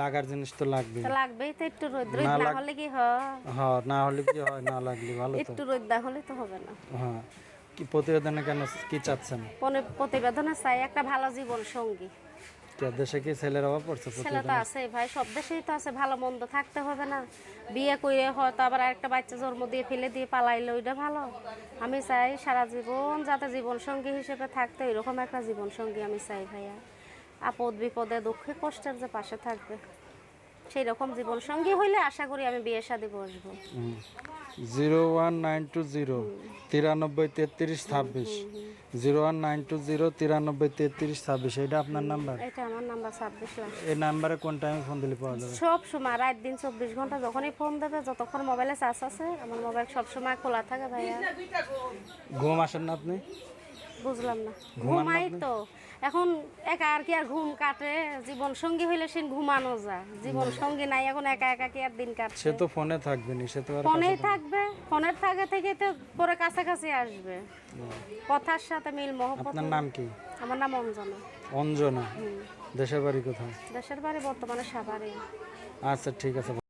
লাগার জিনিস তো লাগবে লাগবেই তো একটু রোদ রোদ না হলে কি হয়? হ্যাঁ না হলে কি হয়? না লাগলে ভালো তো। একটু রোদ না হলে তো হবে না। হ্যাঁ কি প্রতিবেদনে কেন কি চাচ্ছেন? প্রতিবেদনে চাই একটা ভালো জীবন সঙ্গী। দেশে কি ছেলের অভাব পড়ছে ছেলে তো আছে ভাই সব দেশেই তো আছে ভালো মন্দ থাকতে হবে না। বিয়ে করে হয়তো আবার একটা বাচ্চা জন্ম দিয়ে ফেলে দিয়ে পালাইলে ওইটা ভালো। আমি চাই সারা জীবন যাতে জীবন সঙ্গী হিসেবে থাকতে এরকম একটা জীবন সঙ্গী আমি চাই ভাইয়া। আপদ বিপদে দুঃখে কষ্টের যে পাশে থাকবে সেই রকম জীবন সঙ্গী হইলে আশা করি আমি বিয়ে শাদি বসবো। Zero one nine two zero তিরানব্বই তেত্রিশ ছাব্বিশ। Zero one nine two zero তিরানব্বই তেত্রিশ ছাব্বিশ এটা আপনার নাম্বার? এটা আমার নাম্বার ছাব্বিশ এই নাম্বারে কোন টাইমে ফোন দিলে পাওয়া যাবে? সব সময় রাত দিন চব্বিশ ঘণ্টা যখনই ফোন দেবে যতক্ষণ মোবাইলে চার্জ আছে আমার মোবাইল সব সময় খোলা থাকে ভাইয়া। ঘুম আসেন না আপনি? বুঝলাম না। ঘুমাই তো। এখন একা আর কি আর ঘুম কাটে। জীবন সঙ্গী হইলে সে ঘুমানো যা জীবন সঙ্গী নাই এখন একা একা কি আর দিন কাটে সে তো ফোনে থাকবে নি সে তো আর ফোনেই থাকবে। ফোনের থাকে থেকে তো পরে কাছাকাছি আসবে। কথার সাথে মিল মহব্বত আপনার নাম কি? আমার নাম অঞ্জনা। অঞ্জনা? দেশের বাড়ি কোথায়? দেশের বাড়ি বর্তমানে সাভারে। আচ্ছা ঠিক আছে।